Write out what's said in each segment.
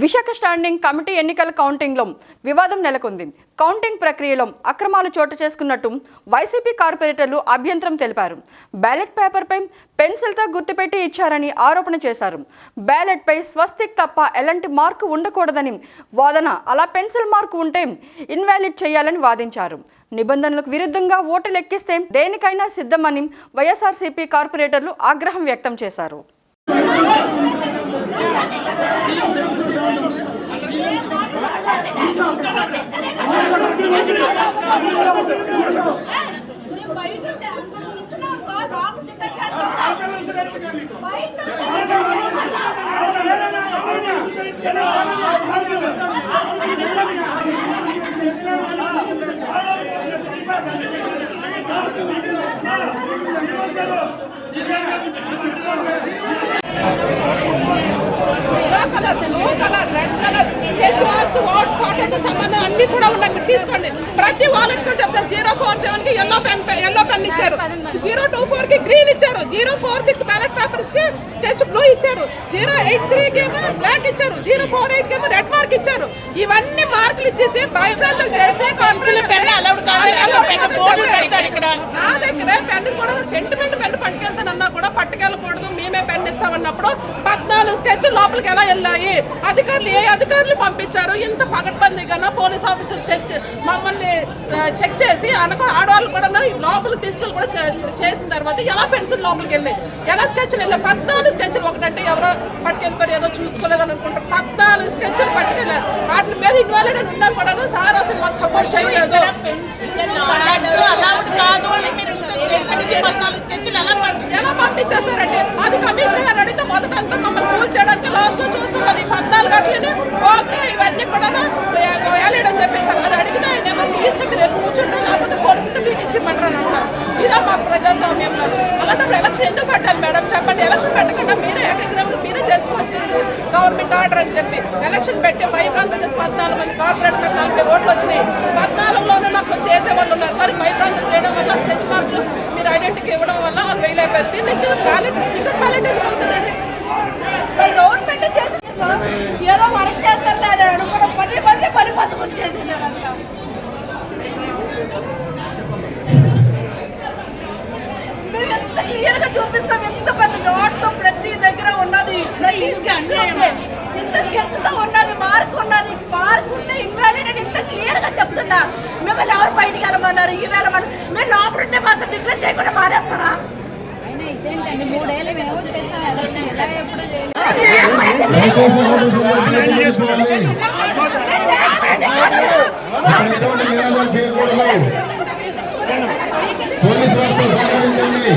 Visakha standing committee ఎన్నికల కౌంటింగ్లో వివాదం నెలకొంది. కౌంటింగ్ ప్రక్రియలో అక్రమాలు చోటు చేసుకున్నట్టు వైసీపీ కార్పొరేటర్లు అభ్యంతరం తెలిపారు. బ్యాలెట్ పేపర్పై పెన్సిల్తో గుర్తుపెట్టి ఇచ్చారని ఆరోపణ చేశారు. బ్యాలెట్పై స్వస్తిక్ తప్ప ఎలాంటి మార్కు ఉండకూడదని వాదన అలా పెన్సిల్ మార్కు ఉంటే ఇన్వాలిడ్ చేయాలని వాదించారు. నిబంధనలకు విరుద్ధంగా ఓటు లెక్కిస్తే దేనికైనా సిద్ధమని వైఎస్ఆర్సీపీ కార్పొరేటర్లు ఆగ్రహం వ్యక్తం చేశారు. మేము బయట ఉంటే అక్కడ నిల్చున్నాం కా, లోపల టికెట్ చేద్దాం. బయట ఉంటే yellow colour blue colour red colour sketch marks what cotton సంబంధం అన్ని కూడా ఉన్నాయి. మీరు తీసుకోండి. ప్రతి వాలెట్ కూడా చెప్తారు జీరో ఫోర్ సెవెన్కి ఎల్లో పెన్ ఎల్లో పెన్ ఇచ్చారు. జీరో టూ ఫోర్కి గ్రీన్ ఇచ్చారు. Zero four six ballot పేపర్స్కి sketch blue ఇచ్చారు. జీరో ఎయిట్ త్రీ కి బ్లాక్ ఇచ్చారు. జీరో ఫోర్ ఎయిట్కి రెడ్ మార్క్ ఇచ్చారు. ఇవన్నీ మార్కులు ఇచ్చేసి భయభ్రాంతం చేసి కాన్ఫిడెంట్ పెన్ అలౌడ్ నా దగ్గర పెన్ కూడా సెంటిమెంట్ పెన్ పట్టుకెళ్తానన్నా కూడా పట్టుకెళ్ళకూడదు. మేమే పెన్ ఇస్తామన్నప్పుడు పద్నాలుగు స్కెచ్ లోపలికి ఎలా వెళ్ళాయి? అధికారులు ఏ అధికారులు పంపించారు? ఇంత పగడ్బందీగా పోలీస్ ఆఫీసర్ స్కెచ్ మమ్మల్ని చెక్ చేసి అనక ఆడవాళ్ళు కూడా లోపలికి తీసుకెళ్ళి కూడా చేసిన తర్వాత ఎలా పెన్సిల్ లోపలికి వెళ్ళాయి? ఎలా స్కెచ్లు వెళ్ళాయి? పద్నాలుగు స్కెచ్లు ఒకటంటే ఎవరో పట్టుకెళ్ళిపోయారు ఏదో చూసుకోలేదని అనుకుంటారు. పద్నాలుగు స్కెచ్లు పట్టుకెళ్ళారు. వాటి మీద ఇన్వాలిడ్ అని ఉన్నా కూడా సార్ అసలు మాకు సపోర్ట్ చేయలేదు. ఎలా పంపి ఎలా పంపించేస్తారండి? అది కమిషనర్ గారు అడిగితే మొదట అంతా మమ్మల్ని కూల్ చేయడానికి లాస్ట్లో చూస్తున్నారు. ఈ పద్నాలుగు గంటలని ఓకే ఇవన్నీ కూడా వ్యాలిడ్ అని చెప్పేసారు అది అడిగితే ఆయన ఏమో మీ ఇష్టం వెళ్ళి కూర్చుంటారు లేకపోతే పోలీసులతో మీకు ఇచ్చిమంటారు అంటారు. ఇదా మాకు ప్రజాస్వామ్యంలో అలాంటప్పుడు ఎలక్షన్ ఎందుకు పెట్టాలి మేడం? చెప్పండి. ఎలక్షన్ పెట్టకుండా మీరే ఏకగ్రహం మీరే చేసుకోవచ్చు గవర్నమెంట్ ఆర్డర్ అని చెప్పి. ఎలక్షన్ పెట్టి భయభ్రాంతం చేసి పద్నాలుగు మంది కార్పొరేట్ నలభై ఓట్లు వచ్చినాయి పద్నాలుగులోనూ నాకు చేసే వాళ్ళు ఉన్నారు కానీ భయభ్రాంతం చేయడం వల్ల స్కెచ్ మార్కులు మీరు ఐడెంటిటీ ఇవ్వడం వల్ల వాళ్ళు ఫెయిల్ బ్యాలెట్ సీక్రెట్ బ్యాలెట్ ఎందుకు గవర్నమెంట్ చేసి ఏదో వర్క్ చేస్తారు అని అనుకున్న పని పని పని పసుపుని చేసేసారు అసలు మేము ఎంత క్లియర్గా చూపిస్తాం ఎంత పెద్ద నోట్తో ప్రతి దగ్గర ఉన్నది. ప్రతి స్కెచ్ ఇంత స్కెచ్తో ఉన్నది మార్క్ ఉన్నది. మార్క్ ఉంటే ఇన్వాలిడ్ అని ఇంత క్లియర్గా చెప్తున్నా. మిమ్మల్ని ఎవరు బయటికి వెళ్ళమన్నారు? ఈ వేళ మనం మేము లోపల ఉంటే మాత్రం డిక్లేర్ చేయకుండా మారే పోలీస్ వారితో సహకరించండి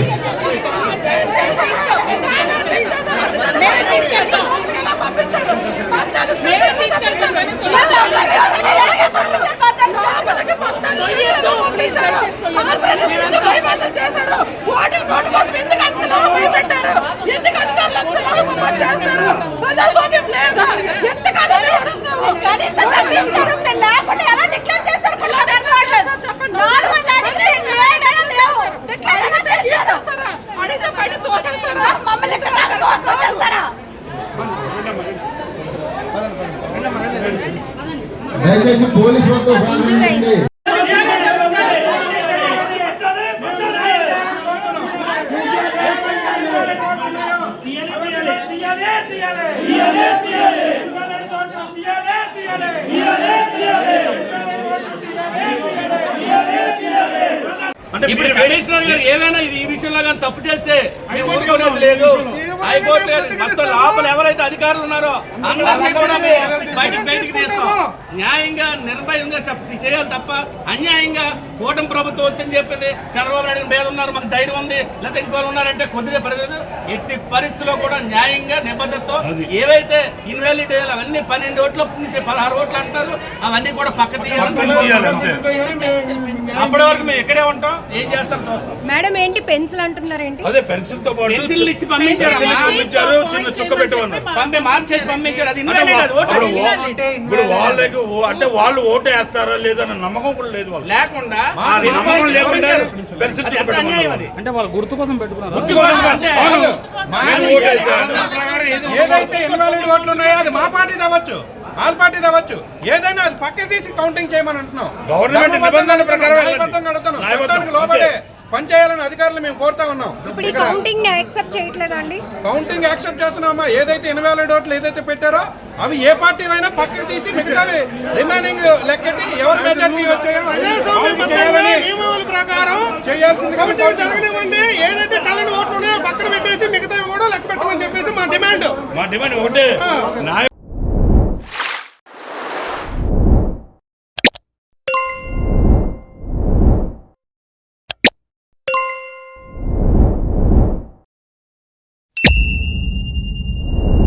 కనీసం కమిషనర్ ఉంటే లేకుండా ఎలా డిక్లేర్ చేస్తారు కొల్లాడ చెప్పండి. నాలుగు మంది అడిగితే ఏడేడా లేవు. డిక్లేర్ ఎలా చేస్తారు? అడిగితే బయట తోసేస్తారా మమ్మల్ని ఇక్కడ దాకా తోసుకొచ్చేస్తారా? దయచేసి పోలీస్ సహకరించండి. ఇప్పుడు కమిషనర్ గారు ఏమైనా ఇది ఈ విషయంలో కానీ తప్పు చేస్తే లేదు. హైకోర్టు మొత్తం లోపల ఎవరైతే అధికారులు ఉన్నారో అందరినీ కూడా మేము బయటికి బయటికి తీస్తాం. న్యాయంగా నిర్భయంగా చెప్ప చేయాలి తప్ప అన్యాయంగా కూటమి ప్రభుత్వం వచ్చింది చెప్పింది. చంద్రబాబు నాయుడు మీద ఉన్నారు మాకు ధైర్యం ఉంది. లేకపోతే ఇంకోళ్ళు ఉన్నారంటే కొద్దిగా పరిస్థితి ఎట్టి పరిస్థితుల్లో కూడా న్యాయంగా నిబద్ధతతో ఏవైతే ఇన్వాలిడ్ అవన్నీ పన్నెండు ఓట్ల నుంచి పదహారు ఓట్లు అంటారు అవన్నీ కూడా పక్క తీయాలి. అప్పటి వరకు మేము ఇక్కడే ఉంటాం. ఏం చేస్తారో చూస్తాం. మేడం ఏంటి పెన్సిల్ అంటున్నారు ఏంటి అదే పెన్సిల్తో పాటు పెన్సిల్ ఇచ్చి పంపించారు. పంపించారు చిన్న చుక్క పెట్టమన్నారు. పంపి మార్చేసి పంపించారు అది అంటే ఇప్పుడు వాళ్ళకి వాళ్ళు ఓటు వేస్తారా లేదన్న నమ్మకం కూడా లేదు వాళ్ళు లేకుండా నమ్మకం అంటే వాళ్ళు గుర్తు కోసం పెట్టుకున్నారు? గుర్తు కోసం కాదు. అవును. నేను ఓటు వేశాను. ఏదైతే ఇన్వాలిడ్ ఓట్లు ఉన్నాయో అది మా పార్టీ అవ్వచ్చు ఆల్ పార్టీ అవ్వచ్చు ఏదైనా అది పక్క తీసి కౌంటింగ్ చేయమని అంటున్నాం. గవర్నమెంట్ నిబంధనల ప్రకారం వెళ్ళండి. పనిచేయాలని అధికారులు మేము కోరుతా ఉన్నాం. ఇప్పుడు ఈ కౌంటింగ్ని యాక్సెప్ట్ చేయట్లేదండి? కౌంటింగ్ యాక్సెప్ట్ చేస్తున్నామా? ఏదైతే ఇన్వాలిడ్ ఓట్లు ఏదైతే పెట్టారో అవి ఏ పార్టీ అయినా పక్కకి తీసి మిగతావి రిమైనింగ్ లెక్కటి ఎవరు మెజార్టీ వచ్చాయో. జరగనివ్వండి. ఏదైతే చల్లని ఓట్లు ఉన్నాయో పక్కన పెట్టేసి మిగతా కూడా లెక్క పెట్టమని చెప్పేసి మా డిమాండ్. మా డిమాండ్ ఒకటే. న్యాయ